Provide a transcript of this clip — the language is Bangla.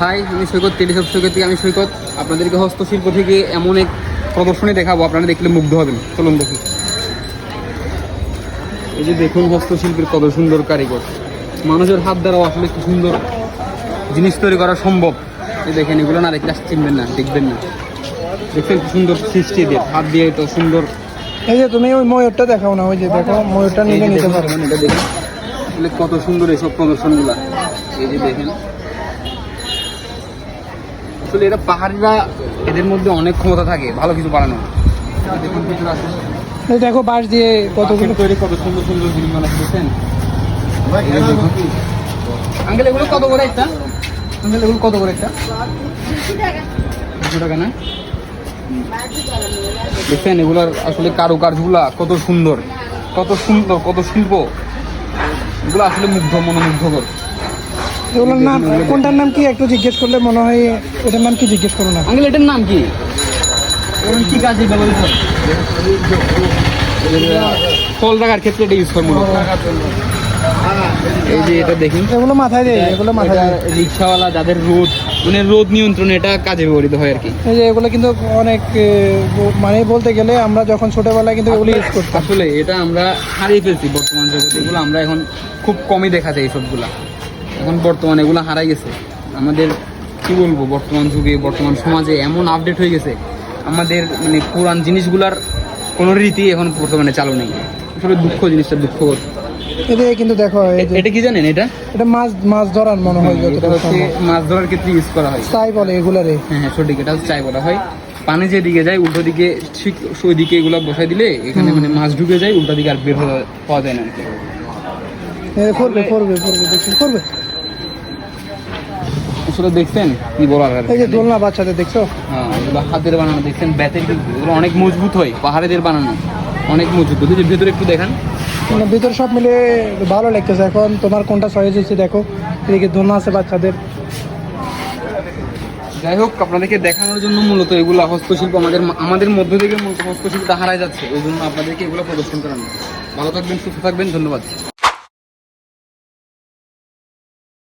হাই আমি সৈকত টেলিশপ সৈকত থেকে আমি সৈকত। আপনাদেরকে হস্তশিল্প থেকে এমন এক প্রদর্শনী দেখাবো আপনারা দেখলে মুগ্ধ হবেন। চলুন দেখি। এই যে দেখুন হস্তশিল্পের কত সুন্দর কারিগর। মানুষের হাত দ্বারাও আসলে কি সুন্দর জিনিস তৈরি করা সম্ভব। এই দেখেন এগুলো না দেখলে চিনবেন না দেখবেন না। দেখছেন কি সুন্দর সৃষ্টি দিয়ে হাত দিয়ে তো সুন্দর। এই যে তুমি ওই ময়ূরটা দেখাও না ওই যে দেখো ময়ূরটা নিয়ে নিতে পারবেন এটা দেখেন। কত সুন্দর এসব প্রদর্শনগুলা। এই যে দেখেন। আসলে এটা পাহাড়িরা এদের মধ্যে অনেক ক্ষমতা থাকে ভালো কিছু বানানো দেখুন ভিতরে আছে দেখো বাঁশ দিয়ে কতগুলো তৈরি কত সুন্দর সুন্দর জিনিস বানাচ্ছে দেখছেন আঙ্কেল এগুলো কত করে একটা? আঙ্কেল এগুলো কত করে একটা? দুশো টাকা না? দেখছেন এগুলার আসলে কারুকার্যগুলা কত সুন্দর। কত সুন্দর কত শিল্প। এগুলো আসলে মুগ্ধ মনোমুগ্ধকর। এগুলোর নাম কোনটার নাম কি? একটু জিজ্ঞেস করলে মনে হয় এটার নাম কি জিজ্ঞেস করো না। আঙ্কেল এটার নাম কি? কি কাজে ব্যবহৃত ফল রাখার ক্ষেত্রে এটা ইউজ করে মনে এই যে এটা দেখুন এগুলো মাথায় দেয় এগুলো মাথায় রিক্সাওয়ালা যাদের রোদ মানে রোদ নিয়ন্ত্রণে এটা কাজে ব্যবহৃত হয় আর কি। এই যে এগুলো কিন্তু অনেক মানে বলতে গেলে আমরা যখন ছোটবেলায় কিন্তু এগুলো ইউজ করতাম। আসলে এটা আমরা হারিয়ে ফেলছি বর্তমান জগতে। এগুলো আমরা এখন খুব কমই দেখা যায় এইসবগুলা এখন বর্তমানে এগুলো হারাই গেছে। আমাদের কি বলব বর্তমান যুগে বর্তমান সমাজে এমন আপডেট হয়ে গেছে আমাদের মানে পুরান জিনিসগুলার কোনো রীতি এখন বর্তমানে চালু নেই। আসলে দুঃখ জিনিসটা দুঃখকর। এটা কিন্তু দেখো এটা কি জানেন এটা? এটা মাছ মাছ ধরার মনে হয় এটা যতটা হচ্ছে মাছ ধরার ক্ষেত্রে ইউজ করা হয়। তাই বলে এগুলারে। হ্যাঁ হ্যাঁ সঠিক এটা চাই বলা হয়। পানি যেদিকে যায় উল্টো দিকে ঠিক ওই দিকে এগুলো বসাই দিলে এখানে মানে মাছ ঢুকে যায় উল্টো দিকে আর বের হওয়া- পাওয়া যায় না করবে করবে করবে দেখছি করবে। আসলে দেখছেন? কি বলার এই যে দোলনা বাচ্চাদের দেখছ? হ্যাঁ এগুলো হাতের বানানো দেখছেন? ব্যাতের এগুলো অনেক মজবুত হয় পাহাড়েদের বানানো। অনেক মজবুত। ওই যে ভেতরে একটু দেখান। মানে ভিতর সব মিলে ভালো লাগতেছে। এখন তোমার কোনটা চয়েস হয়েছে দেখো। এদিকে দোলনা আছে বাচ্চাদের। যাই হোক আপনাদেরকে দেখানোর জন্য মূলত এগুলো হস্তশিল্প আমাদের আমাদের মধ্য থেকে মূলত হস্তশিল্পটা হারায় যাচ্ছে। ওই জন্য আপনাদেরকে এগুলো প্রদর্শন করানো ভালো থাকবেন সুস্থ থাকবেন। ধন্যবাদ।